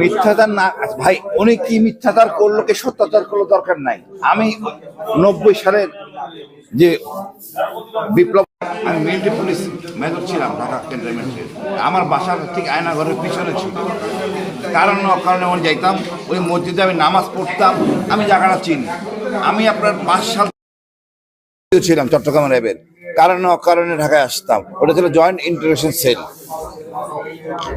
মিথ্যাচার না ভাই, উনি কি মিথ্যাচার করল, কি সত্যাচার করল দরকার নাই। আমি নব্বই সালের যে বিপ্লব, আমি মিলিটারি পুলিশ মেজর ছিলাম, ঢাকা ক্যান্টনমেন্টের আমার বাসার ঠিক আয়নাঘরের পিছনে ছিল। কারণ না, কারণে আমি যাইতাম, ওই মসজিদে আমি নামাজ পড়তাম, আমি জায়গাটা চিনি। আমি আপনার পাঁচ সাল ছিলাম চট্টগ্রাম র্যাবের। কারণ অকারণে ঢাকায় আসতাম। ওটা ছিল জয়েন্ট ইন্টারভেনশন সেল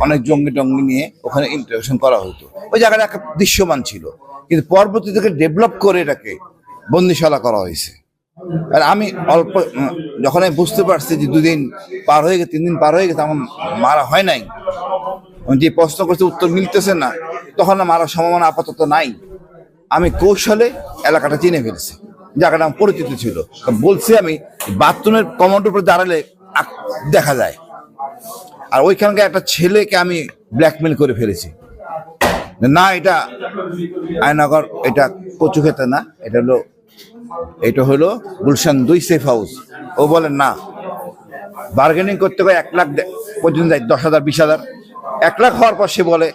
অনেক জঙ্গি টঙ্গি নিয়ে ওখানে ইন্টারভেনশন করা হতো। ওই জায়গাটা একটা দৃশ্যমান ছিল। কিন্তু পরবর্তী থেকে ডেভেলপ করে এটাকে বন্দিশালা করা হয়েছে। আর আমি অল্প যখন আমি বুঝতে পারছি যে দুদিন পার হয়ে গেছে তিন দিন পার হয়ে গেছে, আমার মারা হয় নাই। যে প্রশ্ন করছে, উত্তর মিলতেছে না। তখন মারার সম্ভাবনা আপাতত নাই। আমি কৌশলে এলাকাটা চিনে ফেলছি। জায়গাটা আমার পরিচিত ছিল। বলছি আমি, বাথরুমের কমোডের উপরে দাঁড়ালে দেখা যায়। আর ওইখানকার একটা ছেলেকে আমি ব্ল্যাকমেল করে ফেলেছি। না, এটা আয়নাগর, এটা কচু খেতে না, এটা হলো এটা হলো গুলশান দুই সেফ হাউস। ও বলে, না বার্গেনিং করতে গিয়ে এক লাখ পর্যন্ত যায়, দশ হাজার, বিশ হাজার। এক লাখ হওয়ার পর সে বলে,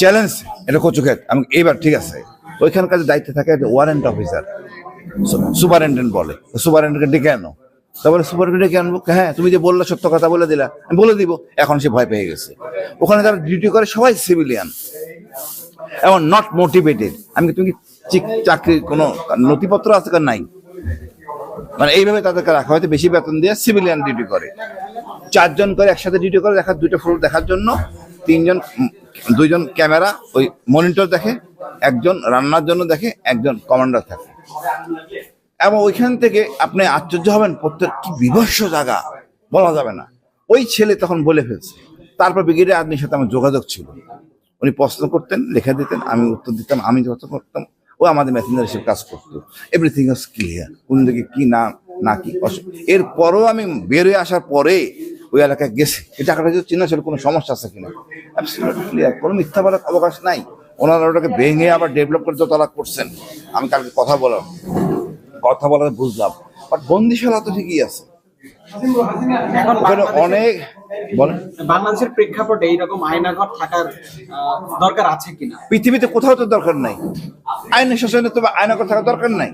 চ্যালেঞ্জ, এটা কচু খেত আমি, এইবার ঠিক আছে। ওইখানকার দায়িত্বে থাকে ওয়ারেন্ট অফিসার সুপারিনটেন্ডেন্ট বলে। সুপারিনটেন্টকে ডেকে আনো। তারপরে সুপারিনটেন্ট ডেকে আনব? হ্যাঁ তুমি যে বললে সত্য কথা বলে দিলা, আমি বলে দিব, এখন সে ভয় পেয়ে গেছে। ওখানে যারা ডিউটি করে সবাই সিভিলিয়ান এবং নট মোটিভেটেড আমি তুমি কি চিক- চাকরির কোনো নথিপত্র আছে কার? নাই। মানে এইভাবে তাদেরকে রাখা হয়তো বেশি বেতন দিয়ে সিভিলিয়ান ডিউটি করে। চারজন করে একসাথে ডিউটি করে দেখার দুইটা ফ্লোর দেখার জন্য, তিনজন, দুইজন ক্যামেরা ওই মনিটর দেখে, একজন রান্নার জন্য দেখে, একজন কমান্ডার থাকে। এবং ওইখান থেকে আপনি আশ্চর্য হবেন, প্রত্যেক কি জায়গা, বলা যাবে না। ওই ছেলে তখন বলে ফেলছে। তারপর ব্রিগেডের আদমির সাথে আমার যোগাযোগ ছিল। উনি প্রশ্ন করতেন, লিখে দিতেন, আমি উত্তর দিতাম, আমি যত করতাম, ও আমাদের মেসেঞ্জার হিসেবে কাজ করতো। এভরিথিং ওয়াজ ক্লিয়ার কোন দিকে কি না না কি এরপরও আমি বের হয়ে আসার পরে ওই এলাকায় গেছি। এই টাকাটা যদি চিন্তা ছিল, কোনো সমস্যা আছে কিনা? ক্লিয়ার কোনো মিথ্যা বলার অবকাশ নাই। ওনারা ওটাকে ভেঙে আবার ডেভেলপ করে দোতলা করছেন, আমি কালকে কথা বললাম। কথা বলার বুঝলাম। বাট বন্দিশালা তো ঠিকই আছে। এখন অনেক বাংলাদেশের প্রেক্ষাপটে এইরকম আয়নাঘর থাকার দরকার আছে কিনা? পৃথিবীতে কোথাও তো দরকার নাই। শাসনে তো থাকার দরকার নাই।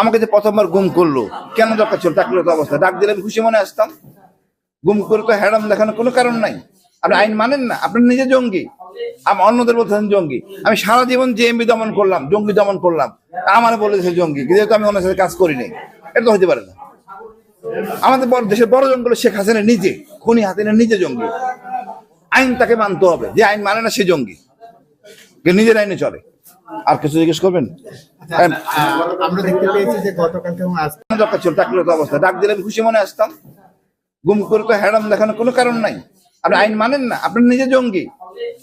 আমাকে যে প্রথমবার গুম করল কেন দরকার ছিল? ডাকলো তো অবস্থা। ডাক দিলে আমি খুশি মনে আসতাম। গুম করে তো হ্যাডাম দেখানোর কোনো কারণ নাই। আপনি আইন মানেন না আপনি নিজে জঙ্গি। আমি অন্যদের বলতেছেন জঙ্গি। আমি সারা জীবন জেএমবি দমন করলাম জঙ্গি দমন করলাম। আমার বলেছে জঙ্গি যেহেতু আমি ওনার সাথে কাজ করি নাই এটা তো হতে পারে না। আমাদের বড় দেশের বড় জঙ্গল শেখ হাসিনা নিজে খুনি হাসিনা নিজে জঙ্গি। আইন তাকে মানতে হবে যে আইন মানে না সে জঙ্গি। নিজের আইনে চলে। আর কিছু জিজ্ঞেস করবেন? আমরা দেখতে পেয়েছি যে গতকালকে এবং আজকে কেন দরকার ছিল ডাকলো তো অবস্থা। ডাক দিলে আমি খুশি মনে আসতাম। গুম করে তো হ্যাডাম দেখানোর কোনো কারণ নাই। আপনি আইন মানেন না। আপনি নিজে জঙ্গি।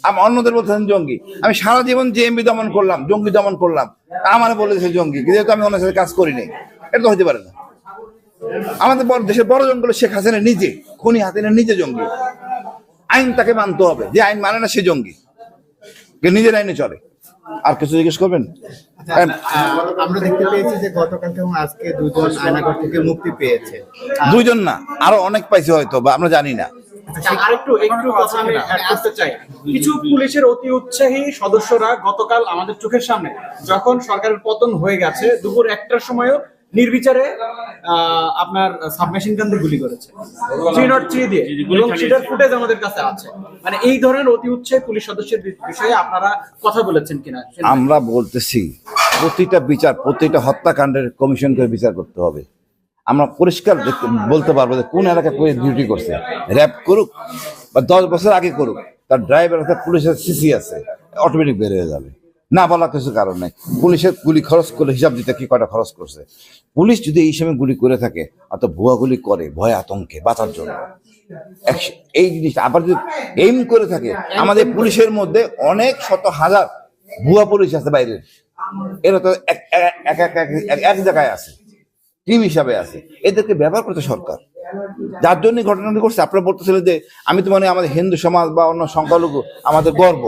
আমি অন্যদের বলতেছেন জঙ্গি। আমি সারা জীবন জেএমবি দমন করলাম জঙ্গি দমন করলাম। আমার বলেছে জঙ্গি যেহেতু আমি ওনার সাথে কাজ করি নাই। এটা তো হতে পারে না। আমাদের বড় দেশের বড় জঙ্গল শেখ হাসিনা নিজে খুনি হাসিনা নিজে জঙ্গি। আইন তাকে মানতে হবে। যে আইন মানে না সে জঙ্গি। নিজের আইনে চলে। আর কিছু জিজ্ঞেস করবেন? হ্যাঁ, আমরা দেখতে পেয়েছি যে গতকালকে এবং আজকে দুজন আয়নাঘর থেকে মুক্তি পেয়েছে। দুইজন না আরও অনেক পাইছে হয়তো বা আমরা জানি না। আচ্ছা, আরেকটু একটু কথা আমি add করতে চাই। কিছু পুলিশের অতি উৎসাহী সদস্যরা গতকাল আমাদের চোখের সামনে যখন সরকারের পতন হয়ে গেছে দুপুর একটার সময়ও নির্বিচারে আহ, আপনার সাবমেশিন গান দিয়ে গুলি করেছে। থ্রি নট থ্রি দিয়ে। এবং সেটার ফুটেজ আমাদের কাছে আছে। মানে এই ধরনের অতি উৎসাহী পুলিশ সদস্যের বিষয়ে আপনারা কথা বলেছেন কিনা? আমরা বলতেছি প্রতিটা বিচার প্রতিটা হত্যাকাণ্ডের কমিশন করে বিচার করতে হবে। আমরা পরিষ্কার বলতে পারব যে কোন এলাকায় পুলিশ ডিউটি করছে। র্যাব করুক বা দশ বছর আগে করুক, তার ড্রাইভার আছে, পুলিশের সিসি আছে অটোমেটিক বের হয়ে যাবে। না বলা কিছু কারণ নেই। পুলিশের গুলি খরচ করলে হিসাব দিতে কি কয়টা খরচ করছে? পুলিশ যদি এই সময় গুলি করে থাকে, অত ভুয়া গুলি করে, ভয় আতঙ্কে, বাঁচার জন্য। এই জিনিসটা আবার যদি এইম করে থাকে, আমাদের পুলিশের মধ্যে অনেক শত হাজার ভুয়া পুলিশ আছে বাইরের। এরা তো এক- এক জায়গায় আছে। টিম হিসাবে আছে। এদেরকে ব্যবহার করতে সরকার। যার জন্য ঘটনাটি ঘটছে, আপনারা বলতেছিলেন যে আমি তো মানে আমাদের হিন্দু সমাজ বা অন্য সংখ্যালঘু, আমাদের গর্ব।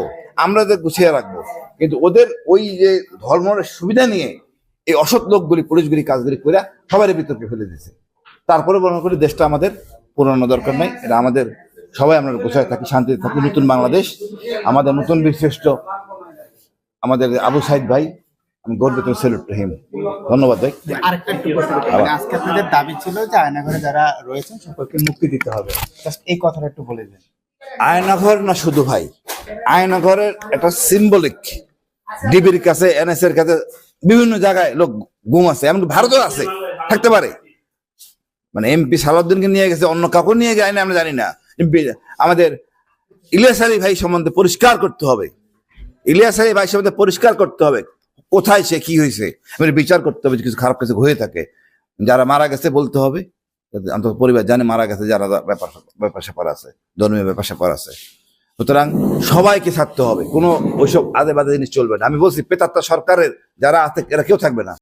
আমরা এদের গুছিয়ে রাখব। কিন্তু ওদের ওই যে ধর্মের সুবিধা নিয়ে এই অসৎ লোকগুলি পুলিশগুলি কাজগুলি করে সবারই বিতর্কে ফেলে দিয়েছে। তারপরে মনে করি, দেশটা আমাদের পুরানো দরকার নাই, এটা আমাদের সবাই আমরা গোছায় থাকি, শান্তিতে থাকি। নতুন বাংলাদেশ, আমাদের নতুন বীরশ্রেষ্ঠ আমাদের আবু সাইদ ভাই আমি গর্বিত সেলুট টু হিম ধন্যবাদ ভাই। আরেকটা একটু প্রশ্ন। আজকে আপনাদের দাবি ছিল যে আয়নাঘরে যারা রয়েছেন সকলকে মুক্তি দিতে হবে। এই কথাটা একটু বলে দিন। আয়নাঘর না শুধু ভাই? আয়নাঘরের একটা সিম্বলিক ডিবির কাছে এনএস এর কাছে বিভিন্ন জায়গায় লোক গুম আছে এমনকি ভারতেও আছে থাকতে পারে। মানে এমপি সালাউদ্দিনকে নিয়ে গেছে অন্য কাউকে নিয়ে যায় না আমরা জানি না। আমাদের ইলিয়াস আলী ভাই সম্বন্ধে পরিষ্কার করতে হবে। ইলিয়াস আলী ভাই সম্বন্ধে পরিষ্কার করতে হবে। কোথায় সে কি হয়েছে? মানে বিচার করতে হবে কিছু খারাপ কিছু হয়ে থাকে। যারা মারা গেছে বলতে হবে। অন্তত পরিবার জানে মারা গেছে, যারা ব্যাপার ব্যাপার স্যাপার আছে, ধর্মীয় ব্যাপার স্যাপার আছে। সুতরাং সবাইকে থাকতে হবে। কোনো ওইসব আদে বাদে জিনিস চলবে না। আমি বলছি, পেতাত্তা সরকারের, যারা আছে, এরা কেউ থাকবে না।